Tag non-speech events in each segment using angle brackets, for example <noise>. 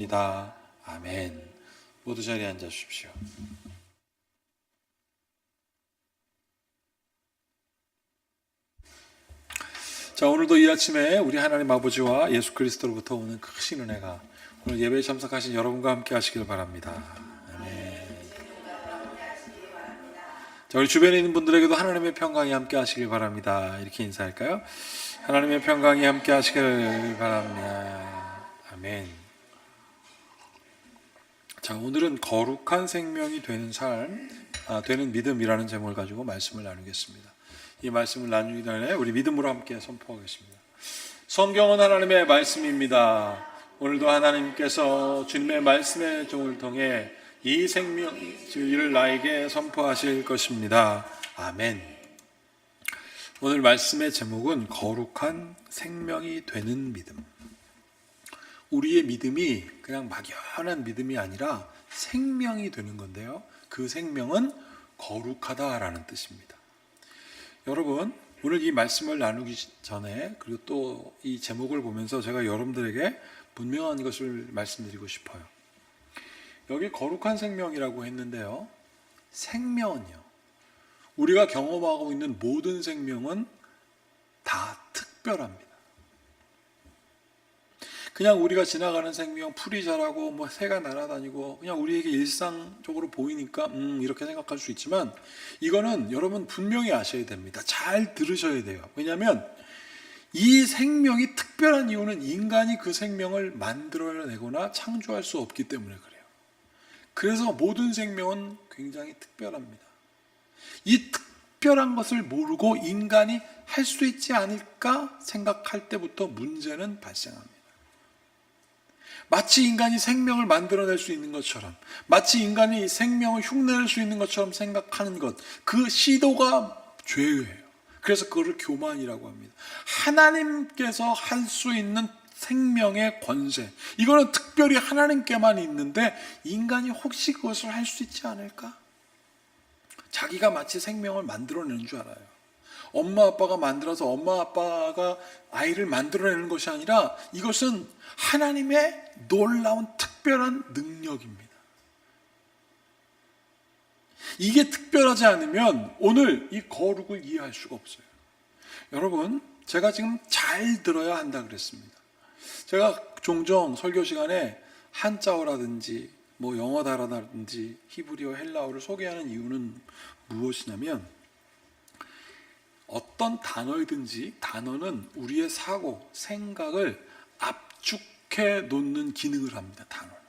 입니다. 아멘. 모두 자리에 앉아 주십시오. 자, 오늘도 이 아침에 우리 하나님 아버지와 예수 그리스도로부터 오는 크신 은혜가 오늘 예배에 참석하신 여러분과 함께 하시길 바랍니다. 자, 우리 주변에 있는 분들에게도 하나님의 평강이 함께 하시길 바랍니다. 이렇게 인사할까요? 하나님의 평강이 함께 하시길 바랍니다. 아멘. 자, 오늘은 거룩한 생명이 되는 삶, 아, 되는 믿음이라는 제목을 가지고 말씀을 나누겠습니다. 이 말씀을 나누기 전에 우리 믿음으로 함께 선포하겠습니다. 성경은 하나님의 말씀입니다. 오늘도 하나님께서 주님의 말씀의 종을 통해 이 생명을 나에게 선포하실 것입니다. 아멘. 오늘 말씀의 제목은 거룩한 생명이 되는 믿음. 우리의 믿음이 그냥 막연한 믿음이 아니라 생명이 되는 건데요. 그 생명은 거룩하다라는 뜻입니다. 여러분, 오늘 이 말씀을 나누기 전에 그리고 또 이 제목을 보면서 제가 여러분들에게 분명한 것을 말씀드리고 싶어요. 여기 거룩한 생명이라고 했는데요. 생명은요. 우리가 경험하고 있는 모든 생명은 다 특별합니다. 그냥 우리가 지나가는 생명, 풀이 자라고 뭐 새가 날아다니고 그냥 우리에게 일상적으로 보이니까 음 이렇게 생각할 수 있지만 이거는 여러분 분명히 아셔야 됩니다. 잘 들으셔야 돼요. 왜냐하면 이 생명이 특별한 이유는 인간이 그 생명을 만들어내거나 창조할 수 없기 때문에 그래요. 그래서 모든 생명은 굉장히 특별합니다. 이 특별한 것을 모르고 인간이 할 수 있지 않을까 생각할 때부터 문제는 발생합니다. 마치 인간이 생명을 만들어낼 수 있는 것처럼, 마치 인간이 생명을 흉내낼 수 있는 것처럼 생각하는 것, 그 시도가 죄예요. 그래서 그거를 교만이라고 합니다. 하나님께서 할 수 있는 생명의 권세, 이거는 특별히 하나님께만 있는데 인간이 혹시 그것을 할 수 있지 않을까? 자기가 마치 생명을 만들어내는 줄 알아요. 엄마 아빠가 만들어서 엄마 아빠가 아이를 만들어내는 것이 아니라 이것은 하나님의 놀라운 특별한 능력입니다. 이게 특별하지 않으면 오늘 이 거룩을 이해할 수가 없어요. 여러분, 제가 지금 잘 들어야 한다 그랬습니다. 제가 종종 설교 시간에 한자어라든지 뭐 영어다라든지 히브리어 헬라어를 소개하는 이유는 무엇이냐면 어떤 단어이든지 단어는 우리의 사고, 생각을 압축해 놓는 기능을 합니다. 단어는.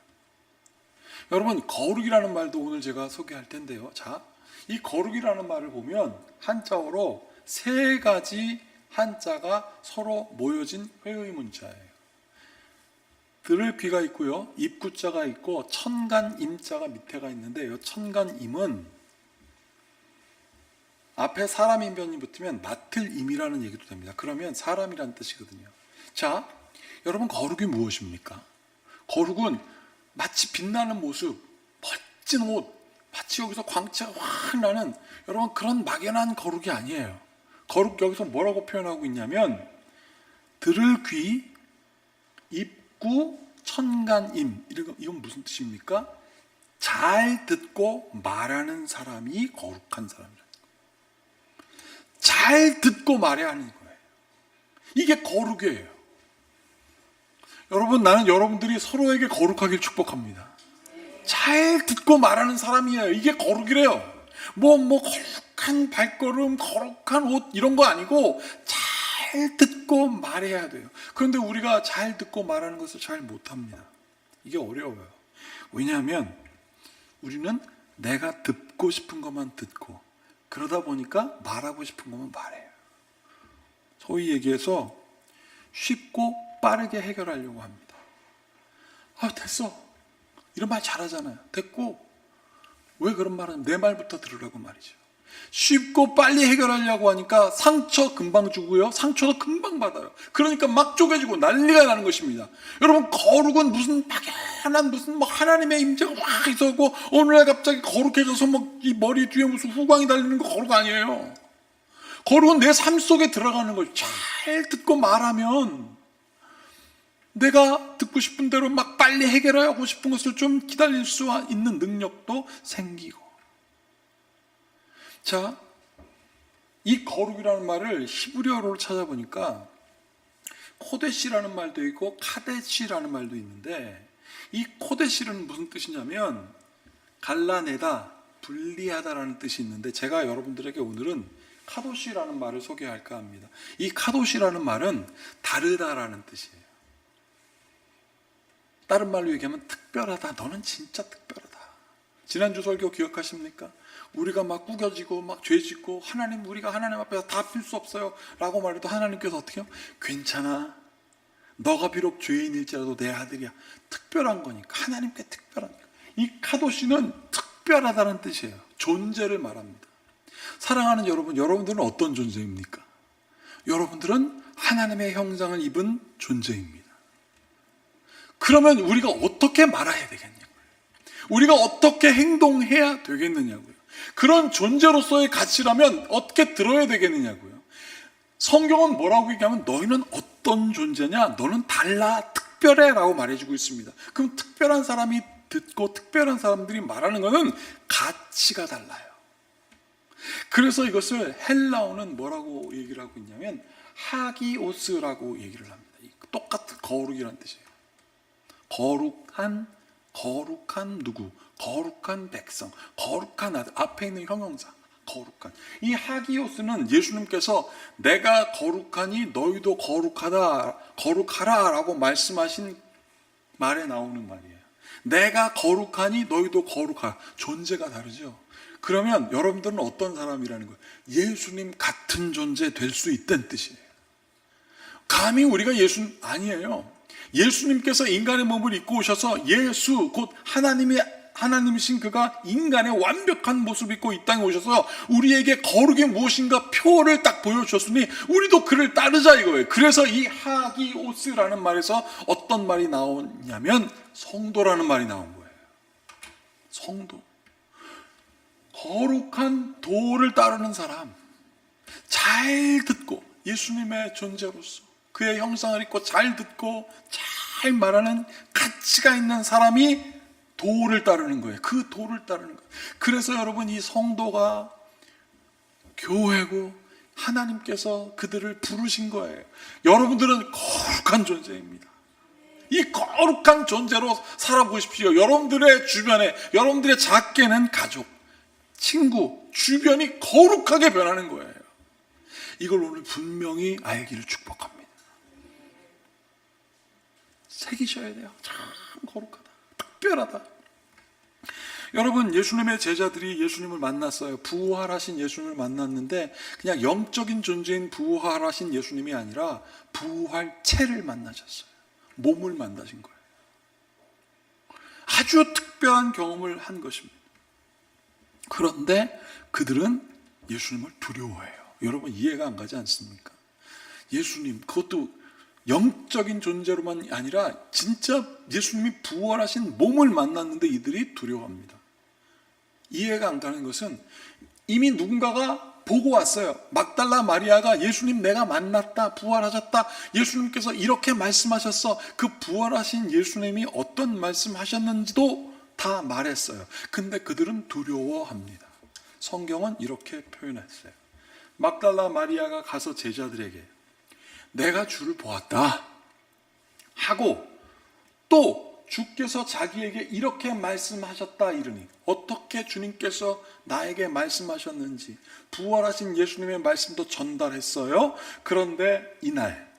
여러분 거룩이라는 말도 오늘 제가 소개할 텐데요. 자, 이 거룩이라는 말을 보면 한자어로 세 가지 한자가 서로 모여진 회의 문자예요. 들을 귀가 있고요. 입구자가 있고 천간 임자가 밑에가 있는데 이 천간 임은 앞에 사람 인변이 붙으면 맡을 임이라는 얘기도 됩니다. 그러면 사람이라는 뜻이거든요. 자, 여러분 거룩이 무엇입니까? 거룩은 마치 빛나는 모습, 멋진 옷, 마치 여기서 광채가 확 나는 여러분 그런 막연한 거룩이 아니에요. 거룩 여기서 뭐라고 표현하고 있냐면 들을 귀, 입구, 천간임 이건, 무슨 뜻입니까? 잘 듣고 말하는 사람이 거룩한 사람이라. 잘 듣고 말해야 하는 거예요. 이게 거룩이에요. 여러분, 나는 여러분들이 서로에게 거룩하길 축복합니다. 잘 듣고 말하는 사람이에요. 이게 거룩이래요. 뭐, 뭐, 거룩한 발걸음, 거룩한 옷, 이런 거 아니고, 잘 듣고 말해야 돼요. 그런데 우리가 잘 듣고 말하는 것을 잘 못합니다. 이게 어려워요. 왜냐하면, 우리는 내가 듣고 싶은 것만 듣고, 그러다 보니까 말하고 싶은 것만 말해요. 소위 얘기해서 쉽고 빠르게 해결하려고 합니다. 아, 됐어. 이런 말 잘하잖아요. 됐고. 왜 그런 말은 내 말부터 들으라고 말이죠. 쉽고 빨리 해결하려고 하니까 상처 금방 주고요. 상처도 금방 받아요. 그러니까 막 쪼개지고 난리가 나는 것입니다. 여러분, 거룩은 무슨 막연한 무슨 뭐 하나님의 임재가 확 있었고, 오늘날 갑자기 거룩해져서 뭐 이 머리 뒤에 무슨 후광이 달리는 거 거룩 아니에요. 거룩은 내 삶 속에 들어가는 거죠. 잘 듣고 말하면 내가 듣고 싶은 대로 막 빨리 해결하고 싶은 것을 좀 기다릴 수 있는 능력도 생기고. 자, 이 거룩이라는 말을 히브리어로 찾아보니까 코데시라는 말도 있고 카데시라는 말도 있는데 이 코데시는 무슨 뜻이냐면 갈라내다, 분리하다라는 뜻이 있는데 제가 여러분들에게 오늘은 카도시라는 말을 소개할까 합니다. 이 카도시라는 말은 다르다라는 뜻이에요. 다른 말로 얘기하면 특별하다. 너는 진짜 특별하다. 지난주 설교 기억하십니까? 우리가 막 구겨지고 막 죄짓고 하나님 우리가 하나님 앞에서 다 필 수 없어요. 라고 말해도 하나님께서 어떻게 해요? 괜찮아. 너가 비록 죄인일지라도 내 아들이야. 특별한 거니까. 하나님께 특별한 거니까. 이 카도시는 특별하다는 뜻이에요. 존재를 말합니다. 사랑하는 여러분, 여러분들은 어떤 존재입니까? 여러분들은 하나님의 형상을 입은 존재입니다. 그러면 우리가 어떻게 말해야 되겠냐고요. 우리가 어떻게 행동해야 되겠느냐고요. 그런 존재로서의 가치라면 어떻게 들어야 되겠느냐고요. 성경은 뭐라고 얘기하면 너희는 어떤 존재냐? 너는 달라, 특별해 라고 말해주고 있습니다. 그럼 특별한 사람이 듣고 특별한 사람들이 말하는 것은 가치가 달라요. 그래서 이것을 헬라어는 뭐라고 얘기를 하고 있냐면 하기오스라고 얘기를 합니다. 똑같은 거룩이라는 뜻이에요. 거룩한 거룩한 누구? 거룩한 백성, 거룩한 아들 앞에 있는 형용사. 거룩한. 이 하기오스는 예수님께서 내가 거룩하니 너희도 거룩하다, 거룩하라 라고 말씀하신 말에 나오는 말이에요. 내가 거룩하니 너희도 거룩하라. 존재가 다르죠. 그러면 여러분들은 어떤 사람이라는 거예요? 예수님 같은 존재 될 수 있다는 뜻이에요. 감히 우리가 예수 아니에요. 예수님께서 인간의 몸을 입고 오셔서 예수 곧 하나님의 하나님이신 그가 인간의 완벽한 모습을 입고 이 땅에 오셔서 우리에게 거룩이 무엇인가 표를 딱 보여주셨으니 우리도 그를 따르자 이거예요. 그래서 이 하기오스라는 말에서 어떤 말이 나오냐면 성도라는 말이 나온 거예요. 성도. 거룩한 도를 따르는 사람. 잘 듣고 예수님의 존재로서 그의 형상을 입고 잘 듣고 잘 말하는 가치가 있는 사람이 도를 따르는 거예요. 그 도를 따르는 거예요. 그래서 여러분 이 성도가 교회고 하나님께서 그들을 부르신 거예요. 여러분들은 거룩한 존재입니다. 이 거룩한 존재로 살아보십시오. 여러분들의 주변에, 여러분들의 작게는 가족, 친구, 주변이 거룩하게 변하는 거예요. 이걸 오늘 분명히 알기를 축복합니다. 새기셔야 돼요. 참 거룩하다. 특별하다. 여러분, 예수님의 제자들이 예수님을 만났어요. 부활하신 예수님을 만났는데, 그냥 영적인 존재인 부활하신 예수님이 아니라 부활체를 만나셨어요. 몸을 만나신 거예요. 아주 특별한 경험을 한 것입니다. 그런데 그들은 예수님을 두려워해요. 여러분, 이해가 안 가지 않습니까? 예수님, 그것도 영적인 존재로만 아니라 진짜 예수님이 부활하신 몸을 만났는데 이들이 두려워합니다. 이해가 안 가는 것은 이미 누군가가 보고 왔어요. 막달라 마리아가 예수님 내가 만났다, 부활하셨다. 예수님께서 이렇게 말씀하셨어. 그 부활하신 예수님이 어떤 말씀하셨는지도 다 말했어요. 근데 그들은 두려워합니다. 성경은 이렇게 표현했어요. 막달라 마리아가 가서 제자들에게 내가 주를 보았다 하고 또 주께서 자기에게 이렇게 말씀하셨다 이르니 어떻게 주님께서 나에게 말씀하셨는지 부활하신 예수님의 말씀도 전달했어요. 그런데 이날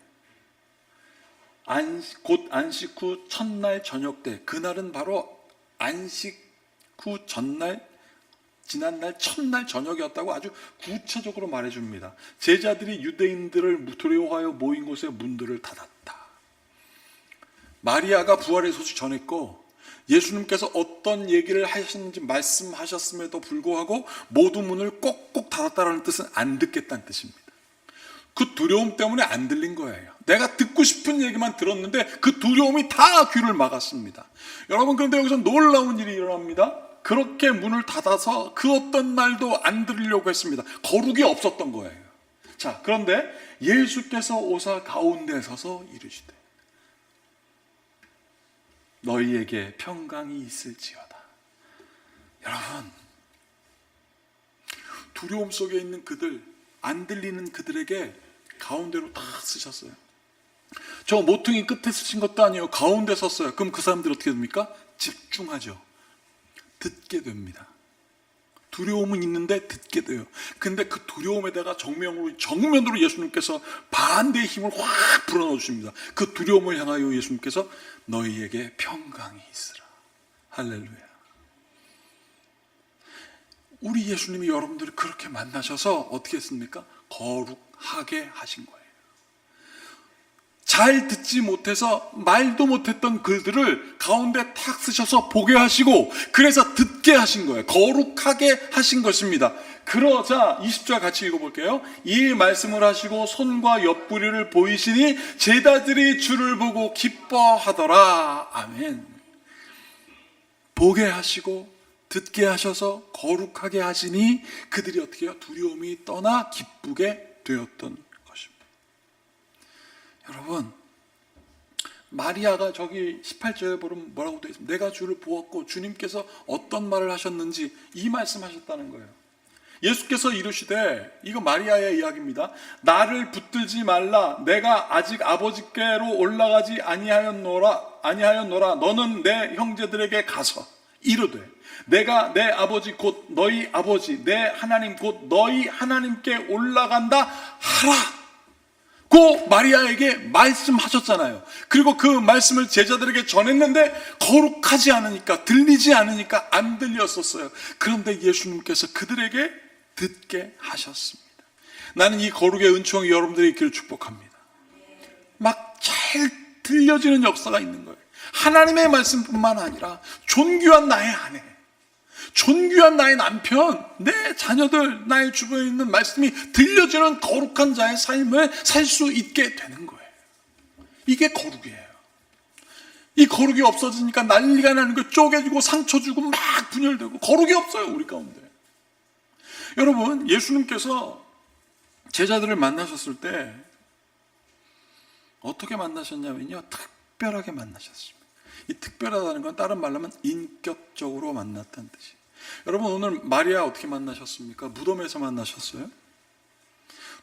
안식, 곧 안식 후 첫날 저녁 때 그날은 바로 안식 후 전날 지난날 첫날 저녁이었다고 아주 구체적으로 말해줍니다. 제자들이 유대인들을 두려워하여 모인 곳에 문들을 닫았다. 마리아가 부활의 소식 전했고 예수님께서 어떤 얘기를 하셨는지 말씀하셨음에도 불구하고 모두 문을 꼭꼭 닫았다는 뜻은 안 듣겠다는 뜻입니다. 그 두려움 때문에 안 들린 거예요. 내가 듣고 싶은 얘기만 들었는데 그 두려움이 다 귀를 막았습니다. 여러분 그런데 여기서 놀라운 일이 일어납니다. 그렇게 문을 닫아서 그 어떤 말도 안 들으려고 했습니다. 거룩이 없었던 거예요. 자, 그런데 예수께서 오사 가운데 서서 이르시되 너희에게 평강이 있을지어다. 여러분, 두려움 속에 있는 그들, 안 들리는 그들에게 가운데로 딱 쓰셨어요. 저 모퉁이 끝에 쓰신 것도 아니에요. 가운데 썼어요. 그럼 그 사람들 어떻게 됩니까? 집중하죠. 듣게 됩니다. 두려움은 있는데 듣게 돼요. 근데 그 두려움에다가 정면으로, 정면으로 예수님께서 반대의 힘을 확 불어넣어 주십니다. 그 두려움을 향하여 예수님께서 너희에게 평강이 있으라. 할렐루야. 우리 예수님이 여러분들을 그렇게 만나셔서 어떻게 했습니까? 거룩하게 하신 거예요. 잘 듣지 못해서 말도 못했던 글들을 가운데 탁 쓰셔서 보게 하시고 그래서 듣게 하신 거예요. 거룩하게 하신 것입니다. 그러자 20절 같이 읽어볼게요. 이 말씀을 하시고 손과 옆구리를 보이시니 제자들이 주를 보고 기뻐하더라. 아멘. 보게 하시고 듣게 하셔서 거룩하게 하시니 그들이 어떻게 해요? 두려움이 떠나 기쁘게 되었던. 여러분, 마리아가 저기 18절에 보면 뭐라고 되어 있습니다. 내가 주를 보았고 주님께서 어떤 말을 하셨는지 이 말씀하셨다는 거예요. 예수께서 이르시되 이거 마리아의 이야기입니다. 나를 붙들지 말라. 내가 아직 아버지께로 올라가지 아니하였노라. 아니하였노라. 너는 내 형제들에게 가서 이르되 내가 내 아버지 곧 너희 아버지 내 하나님 곧 너희 하나님께 올라간다 하라. 고 마리아에게 말씀하셨잖아요. 그리고 그 말씀을 제자들에게 전했는데 거룩하지 않으니까 들리지 않으니까 안 들렸었어요. 그런데 예수님께서 그들에게 듣게 하셨습니다. 나는 이 거룩의 은총이 여러분들의 있기를 축복합니다. 막 잘 들려지는 역사가 있는 거예요. 하나님의 말씀뿐만 아니라 존귀한 나의 아내, 존귀한 나의 남편, 내 자녀들, 나의 주변에 있는 말씀이 들려지는 거룩한 자의 삶을 살 수 있게 되는 거예요. 이게 거룩이에요. 이 거룩이 없어지니까 난리가 나는 거 쪼개지고 상처 주고 막 분열되고 거룩이 없어요, 우리 가운데. 여러분, 예수님께서 제자들을 만나셨을 때 어떻게 만나셨냐면요. 특별하게 만나셨습니다. 이 특별하다는 건 다른 말로 하면 인격적으로 만났다는 뜻이에요. 여러분 오늘 마리아 어떻게 만나셨습니까? 무덤에서 만나셨어요?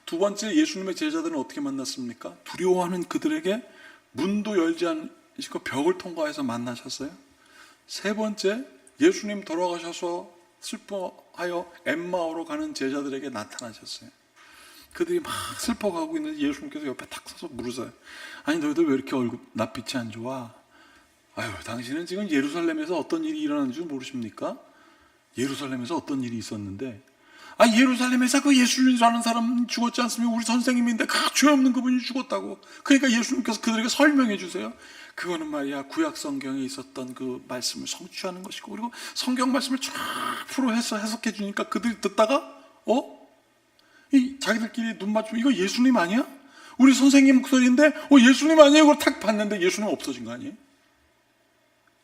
두 번째 예수님의 제자들은 어떻게 만났습니까? 두려워하는 그들에게 문도 열지 않으시고 벽을 통과해서 만나셨어요? 세 번째 예수님 돌아가셔서 슬퍼하여 엠마오로 가는 제자들에게 나타나셨어요. 그들이 막 슬퍼가고 있는데 예수님께서 옆에 탁 서서 물으세요. 아니 너희들 왜 이렇게 얼굴 낯빛이 안 좋아? 아유 당신은 지금 예루살렘에서 어떤 일이 일어나는 줄 모르십니까? 예루살렘에서 어떤 일이 있었는데 아 예루살렘에서 그 예수라는 사람 죽었지 않습니까? 우리 선생님인데 그죄 없는 그분이 죽었다고. 그러니까 예수님께서 그들에게 설명해 주세요. 그거는 말이야 구약 성경에 있었던 그 말씀을 성취하는 것이고 그리고 성경 말씀을 쫙 풀어 해서 해석해 주니까 그들이 듣다가 어? 이 자기들끼리 눈 맞추면 이거 예수님 아니야? 우리 선생님 목소리인데 어 예수님 아니에요? 그걸 탁 봤는데 예수님 없어진 거 아니에요?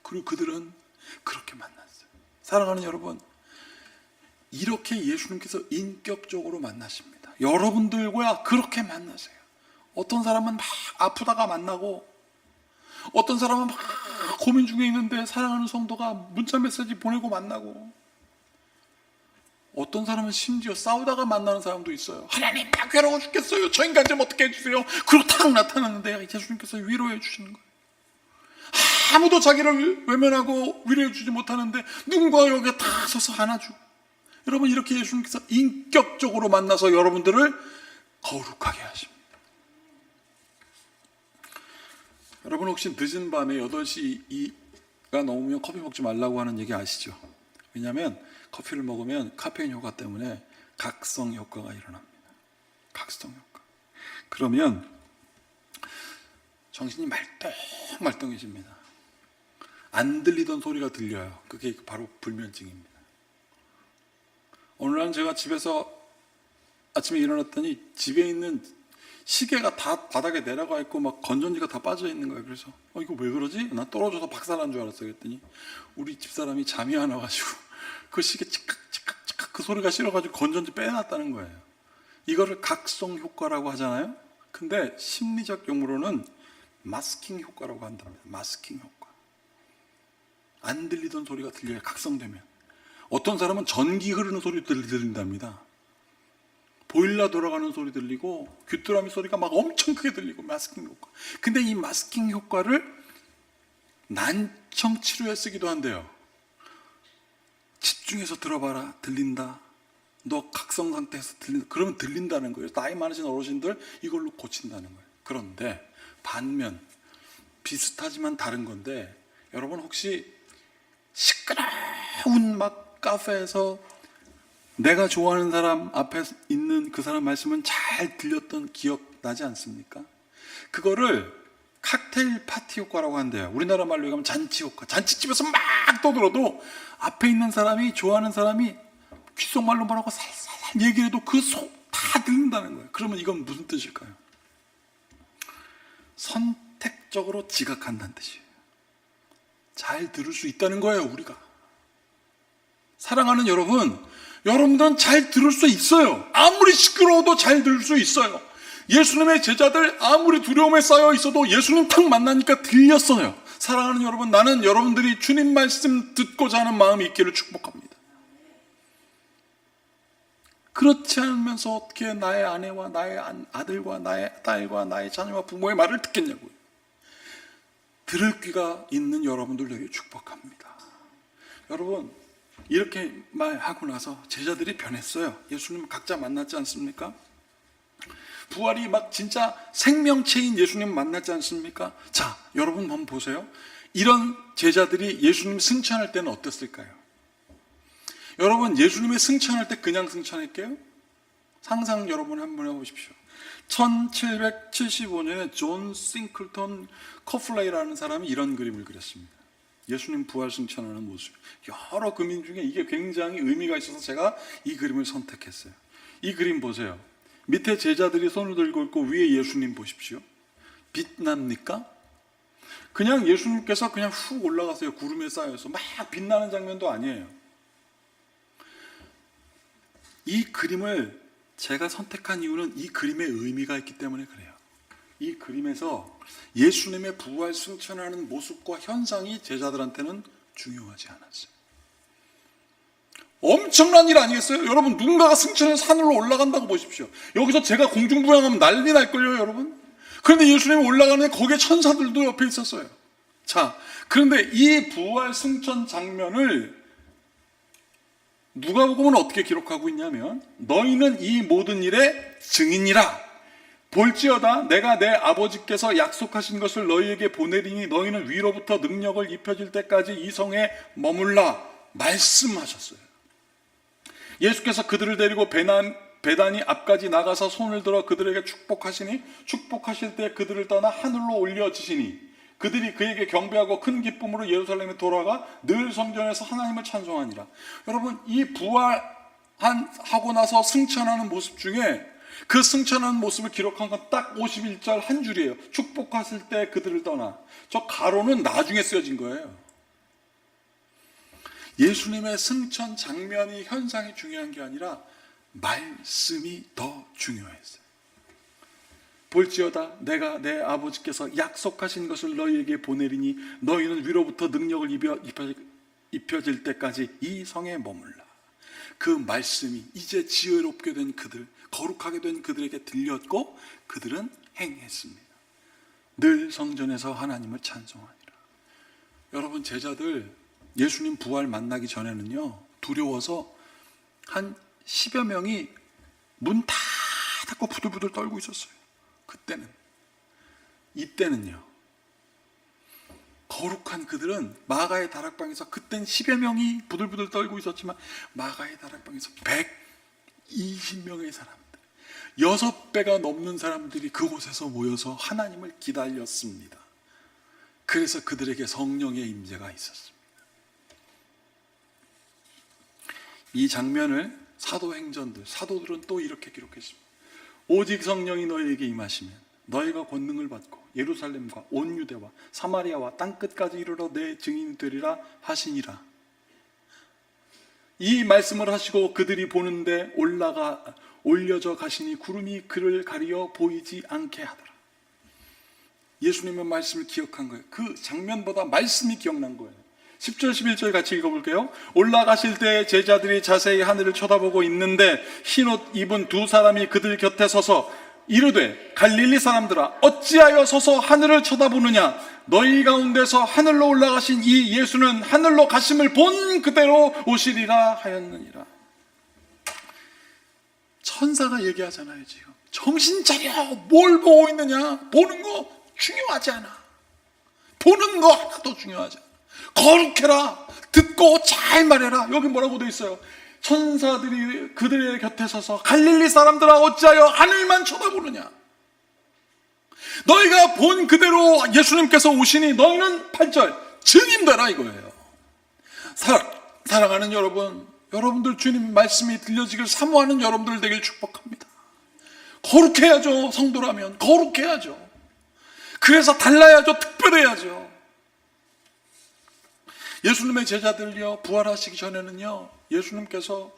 그리고 그들은 그렇게 만났어요. 사랑하는 여러분, 이렇게 예수님께서 인격적으로 만나십니다. 여러분들과 그렇게 만나세요. 어떤 사람은 막 아프다가 만나고, 어떤 사람은 막 고민 중에 있는데 사랑하는 성도가 문자 메시지 보내고 만나고, 어떤 사람은 심지어 싸우다가 만나는 사람도 있어요. 하나님, 나 괴로워 죽겠어요. 저 인간 좀 어떻게 해주세요. 그리고 탁 나타나는데 예수님께서 위로해 주시는 거예요. 아무도 자기를 외면하고 위로해 주지 못하는데 누군가 여기에 다 서서 안아주고 여러분 이렇게 예수님께서 인격적으로 만나서 여러분들을 거룩하게 하십니다. 여러분 혹시 늦은 밤에 8시가 넘으면 커피 먹지 말라고 하는 얘기 아시죠? 왜냐하면 커피를 먹으면 카페인 효과 때문에 각성 효과가 일어납니다. 각성 효과. 그러면 정신이 말똥말똥해집니다. 안 들리던 소리가 들려요. 그게 바로 불면증입니다. 오늘 날 제가 집에서 아침에 일어났더니 집에 있는 시계가 다 바닥에 내려가 있고 막 건전지가 다 빠져 있는 거예요. 그래서 어 이거 왜 그러지? 나 떨어져서 박살난 줄 알았어요. 그랬더니 우리 집사람이 잠이 안 와가지고 <laughs> 그 시계 치칵 치칵 치칵 그 소리가 싫어가지고 건전지 빼놨다는 거예요. 이거를 각성 효과라고 하잖아요. 근데 심리적 용어로는 마스킹 효과라고 한답니다. 마스킹 효과. 안 들리던 소리가 들려요. 각성되면. 어떤 사람은 전기 흐르는 소리 들- 들린답니다. 보일러 돌아가는 소리 들리고 귀뚜라미 소리가 막 엄청 크게 들리고 마스킹 효과. 근데 이 마스킹 효과를 난청 치료에 쓰기도 한대요. 집중해서 들어봐라. 들린다. 너 각성 상태에서 들린다. 그러면 들린다는 거예요. 나이 많으신 어르신들 이걸로 고친다는 거예요. 그런데 반면 비슷하지만 다른 건데 여러분 혹시 시끄러운 막 카페에서 내가 좋아하는 사람 앞에 있는 그 사람 말씀은 잘 들렸던 기억 나지 않습니까? 그거를 칵테일 파티 효과라고 한대요. 우리나라 말로 얘기하면 잔치 효과. 잔치집에서 막 떠들어도 앞에 있는 사람이 좋아하는 사람이 귓속말로 뭐라고 살살살 얘기해도 그 속 다 들린다는 거예요. 그러면 이건 무슨 뜻일까요? 선택적으로 지각한다는 뜻이에요. 잘 들을 수 있다는 거예요, 우리가. 사랑하는 여러분, 여러분들은 잘 들을 수 있어요. 아무리 시끄러워도 잘 들을 수 있어요. 예수님의 제자들 아무리 두려움에 쌓여 있어도 예수님 탁 만나니까 들렸어요. 사랑하는 여러분, 나는 여러분들이 주님 말씀 듣고자 하는 마음이 있기를 축복합니다. 그렇지 않으면서 어떻게 나의 아내와 나의 안- 아들과 나의 딸과 나의 자녀와 부모의 말을 듣겠냐고요. 들을 귀가 있는 여러분들에게 축복합니다. 여러분, 이렇게 말하고 나서 제자들이 변했어요. 예수님 각자 만났지 않습니까? 부활이 막 진짜 생명체인 예수님 만났지 않습니까? 자, 여러분 한번 보세요. 이런 제자들이 예수님 승천할 때는 어땠을까요? 여러분, 예수님의 승천할 때 그냥 승천할게요? 상상 여러분 한번 해보십시오. 1775년에 존 싱클턴 커플레이라는 사람이 이런 그림을 그렸습니다. 예수님 부활 승천하는 모습. 여러 그림 중에 이게 굉장히 의미가 있어서 제가 이 그림을 선택했어요. 이 그림 보세요. 밑에 제자들이 손을 들고 있고 위에 예수님 보십시오. 빛납니까? 그냥 예수님께서 그냥 훅 올라가세요. 구름에 쌓여서 막 빛나는 장면도 아니에요. 이 그림을 제가 선택한 이유는 이 그림의 의미가 있기 때문에 그래요. 이 그림에서 예수님의 부활 승천하는 모습과 현상이 제자들한테는 중요하지 않았어요. 엄청난 일 아니겠어요? 여러분 누군가가 승천해서 하늘로 올라간다고 보십시오. 여기서 제가 공중부양하면 난리 날걸요, 여러분. 그런데 예수님이 올라가는 거기에 천사들도 옆에 있었어요. 자, 그런데 이 부활 승천 장면을 누가복음은 어떻게 기록하고 있냐면 너희는 이 모든 일의 증인이라 볼지어다 내가 내 아버지께서 약속하신 것을 너희에게 보내리니 너희는 위로부터 능력을 입혀질 때까지 이 성에 머물라 말씀하셨어요. 예수께서 그들을 데리고 배난 배단이 앞까지 나가서 손을 들어 그들에게 축복하시니 축복하실 때 그들을 떠나 하늘로 올려지시니 그들이 그에게 경배하고 큰 기쁨으로 예루살렘에 돌아가 늘 성전에서 하나님을 찬송하니라. 여러분 이 부활한 하고 나서 승천하는 모습 중에 그 승천하는 모습을 기록한 건 딱 51절 한 줄이에요. 축복하실 때 그들을 떠나. 저 가로는 나중에 쓰여진 거예요. 예수님의 승천 장면이 현상이 중요한 게 아니라 말씀이 더 중요했어요. 볼지어다 내가 내 아버지께서 약속하신 것을 너희에게 보내리니 너희는 위로부터 능력을 입혀, 입혀, 입혀질 때까지 이 성에 머물라. 그 말씀이 이제 지혜롭게 된 그들, 거룩하게 된 그들에게 들렸고 그들은 행했습니다. 늘 성전에서 하나님을 찬송하니라. 여러분 제자들 예수님 부활 만나기 전에는요 두려워서 한 10여 명이 문 다 닫고 부들부들 떨고 있었어요. 그때는 이때는요 거룩한 그들은 마가의 다락방에서 그땐 10여 명이 부들부들 떨고 있었지만 마가의 다락방에서 120명의 사람들 여섯 배가 넘는 사람들이 그곳에서 모여서 하나님을 기다렸습니다. 그래서 그들에게 성령의 임재가 있었습니다. 이 장면을 사도행전들, 사도들은 또 이렇게 기록했습니다. 오직 성령이 너희에게 임하시면 너희가 권능을 받고 예루살렘과 온 유대와 사마리아와 땅 끝까지 이르러 내 증인이 되리라 하시니라. 이 말씀을 하시고 그들이 보는데 올라가 올려져 가시니 구름이 그를 가리어 보이지 않게 하더라. 예수님의 말씀을 기억한 거예요. 그 장면보다 말씀이 기억난 거예요. 10절 11절 같이 읽어볼게요. 올라가실 때 제자들이 자세히 하늘을 쳐다보고 있는데 흰옷 입은 두 사람이 그들 곁에 서서 이르되 갈릴리 사람들아 어찌하여 서서 하늘을 쳐다보느냐 너희 가운데서 하늘로 올라가신 이 예수는 하늘로 가심을 본 그대로 오시리라 하였느니라. 천사가 얘기하잖아요, 지금. 정신 차려! 뭘 보고 있느냐? 보는 거 중요하지 않아. 보는 거 하나도 중요하지 않아. 거룩해라! 듣고 잘 말해라! 여기 뭐라고 돼 있어요? 천사들이 그들의 곁에 서서 갈릴리 사람들아 어찌하여 하늘만 쳐다보느냐? 너희가 본 그대로 예수님께서 오시니 너희는 8절 증인 되라 이거예요. 사랑, 사랑하는 여러분, 여러분들 주님 말씀이 들려지길 사모하는 여러분들 되길 축복합니다. 거룩해야죠, 성도라면. 거룩해야죠. 그래서 달라야죠, 특별해야죠. 예수님의 제자들요, 부활하시기 전에는요, 예수님께서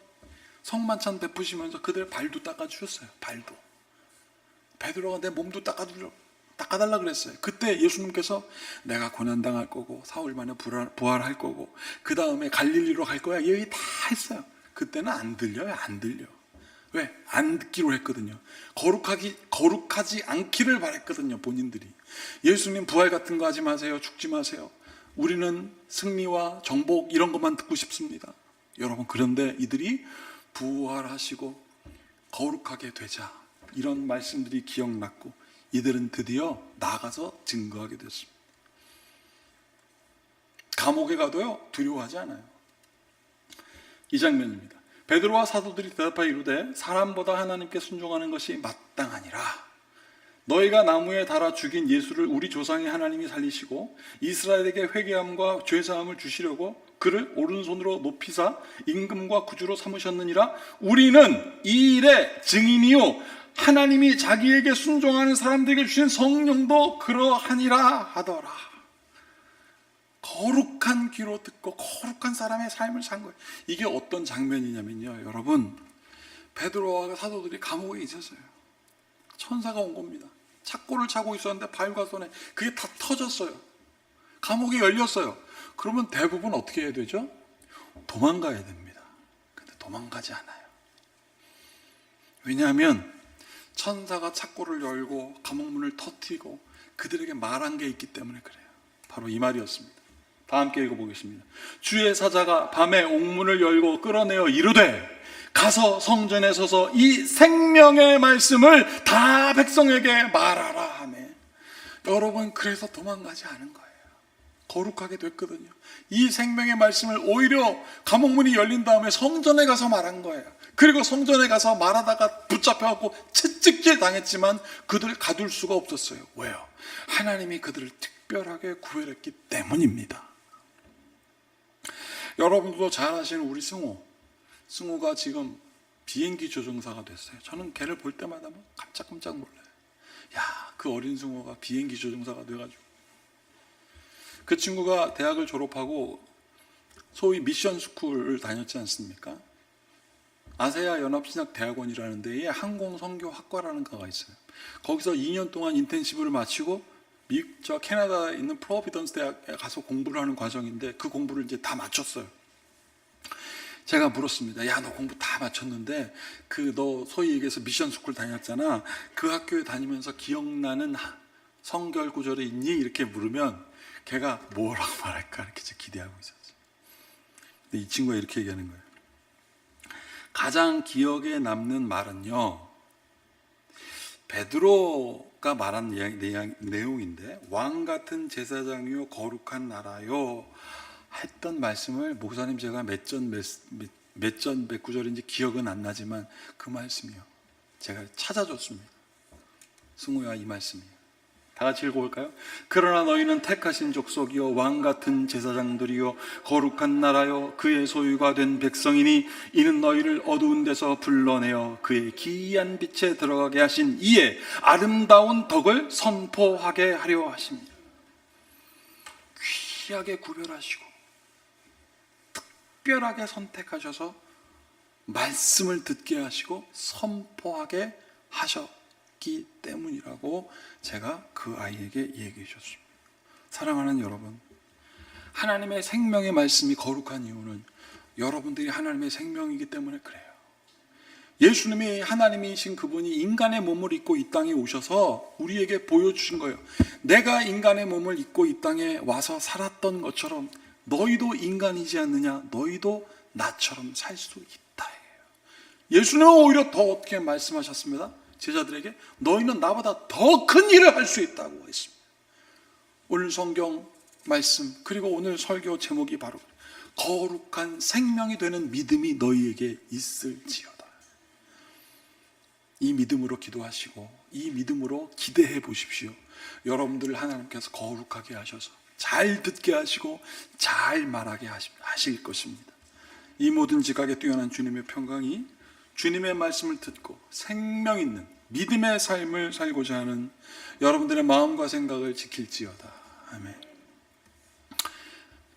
성만찬 베푸시면서 그들 발도 닦아주셨어요, 발도. 베드로가 내 몸도 닦아주려, 닦아달라 그랬어요. 그때 예수님께서 내가 고난당할 거고, 사흘 만에 부활, 부활할 거고, 그 다음에 갈릴리로 갈 거야. 얘기 다 했어요. 그때는 안 들려요, 안 들려. 왜? 안 듣기로 했거든요. 거룩하기, 거룩하지 않기를 바랬거든요, 본인들이. 예수님 부활 같은 거 하지 마세요. 죽지 마세요. 우리는 승리와 정복 이런 것만 듣고 싶습니다. 여러분, 그런데 이들이 부활하시고 거룩하게 되자. 이런 말씀들이 기억났고, 이들은 드디어 나가서 증거하게 됐습니다. 감옥에 가도요, 두려워하지 않아요. 이 장면입니다. 베드로와 사도들이 대답하여 이르되 사람보다 하나님께 순종하는 것이 마땅하니라. 너희가 나무에 달아 죽인 예수를 우리 조상의 하나님이 살리시고 이스라엘에게 회개함과 죄사함을 주시려고 그를 오른손으로 높이사 임금과 구주로 삼으셨느니라. 우리는 이 일의 증인이요 하나님이 자기에게 순종하는 사람들에게 주신 성령도 그러하니라 하더라. 거룩한 귀로 듣고 거룩한 사람의 삶을 산 거예요. 이게 어떤 장면이냐면요. 여러분, 베드로와 사도들이 감옥에 있었어요. 천사가 온 겁니다. 착고를 차고 있었는데 발과 손에 그게 다 터졌어요. 감옥이 열렸어요. 그러면 대부분 어떻게 해야 되죠? 도망가야 됩니다. 근데 도망가지 않아요. 왜냐하면 천사가 착고를 열고 감옥문을 터뜨리고 그들에게 말한 게 있기 때문에 그래요. 바로 이 말이었습니다. 다 함께 읽어보겠습니다. 주의 사자가 밤에 옥문을 열고 끌어내어 이르되 가서 성전에 서서 이 생명의 말씀을 다 백성에게 말하라 하네. 여러분 그래서 도망가지 않은 거예요. 거룩하게 됐거든요. 이 생명의 말씀을 오히려 감옥 문이 열린 다음에 성전에 가서 말한 거예요. 그리고 성전에 가서 말하다가 붙잡혀갖고 채찍질 당했지만 그들을 가둘 수가 없었어요. 왜요? 하나님이 그들을 특별하게 구별했기 때문입니다. 여러분도 잘 아시는 우리 승호. 승호가 지금 비행기 조종사가 됐어요. 저는 걔를 볼 때마다 막 깜짝깜짝 놀라요. 야, 그 어린 승호가 비행기 조종사가 돼가지고. 그 친구가 대학을 졸업하고 소위 미션 스쿨을 다녔지 않습니까? 아세아 연합신학 대학원이라는 데에 항공 선교 학과라는 과가 있어요. 거기서 2년 동안 인텐시브를 마치고 미, 저 캐나다에 있는 프로비던스 대학에 가서 공부를 하는 과정인데 그 공부를 이제 다 마쳤어요. 제가 물었습니다. 야, 너 공부 다 마쳤는데 그 너 소위 얘기해서 미션 스쿨 다녔잖아. 그 학교에 다니면서 기억나는 성결 구절이 있니? 이렇게 물으면 걔가 뭐라고 <laughs> 말할까 이렇게 기대하고 있었어요. 근데 이 친구가 이렇게 얘기하는 거예요. 가장 기억에 남는 말은요. 베드로가 말한 내용인데 왕 같은 제사장이요 거룩한 나라요 했던 말씀을 목사님 제가 몇전 몇전 몇 구절인지 기억은 안 나지만 그 말씀이요 제가 찾아줬습니다. 승우야 이 말씀이요. 다 같이 읽어볼까요? 그러나 너희는 택하신 족속이요 왕 같은 제사장들이요 거룩한 나라요 그의 소유가 된 백성이니 이는 너희를 어두운 데서 불러내어 그의 기이한 빛에 들어가게 하신 이에 아름다운 덕을 선포하게 하려 하십니다. 귀하게 구별하시고 특별하게 선택하셔서 말씀을 듣게 하시고 선포하게 하셨기 때문이라고 제가 그 아이에게 얘기해 줬습니다. 사랑하는 여러분, 하나님의 생명의 말씀이 거룩한 이유는 여러분들이 하나님의 생명이기 때문에 그래요. 예수님이 하나님이신 그분이 인간의 몸을 입고 이 땅에 오셔서 우리에게 보여주신 거예요. 내가 인간의 몸을 입고 이 땅에 와서 살았던 것처럼 너희도 인간이지 않느냐? 너희도 나처럼 살 수 있다. 예수님은 오히려 더 어떻게 말씀하셨습니다. 제자들에게 너희는 나보다 더 큰 일을 할 수 있다고 했습니다. 오늘 성경 말씀 그리고 오늘 설교 제목이 바로 거룩한 생명이 되는 믿음이 너희에게 있을지어다. 이 믿음으로 기도하시고 이 믿음으로 기대해 보십시오. 여러분들을 하나님께서 거룩하게 하셔서 잘 듣게 하시고 잘 말하게 하실 것입니다. 이 모든 지각에 뛰어난 주님의 평강이 주님의 말씀을 듣고 생명 있는 믿음의 삶을 살고자 하는 여러분들의 마음과 생각을 지킬지어다. 아멘.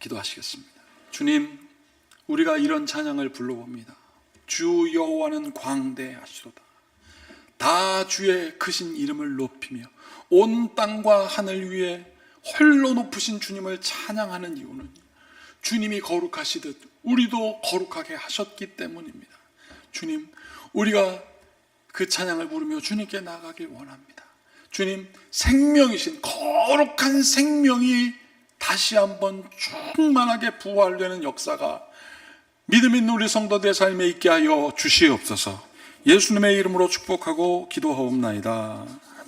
기도하시겠습니다. 주님, 우리가 이런 찬양을 불러봅니다. 주 여호와는 광대하시도다. 다 주의 크신 이름을 높이며 온 땅과 하늘 위에 홀로 높으신 주님을 찬양하는 이유는 주님이 거룩하시듯 우리도 거룩하게 하셨기 때문입니다. 주님, 우리가 그 찬양을 부르며 주님께 나가길 원합니다. 주님, 생명이신 거룩한 생명이 다시 한번 충만하게 부활되는 역사가 믿음 있는 우리 성도들의 삶에 있게 하여 주시옵소서. 예수님의 이름으로 축복하고 기도하옵나이다.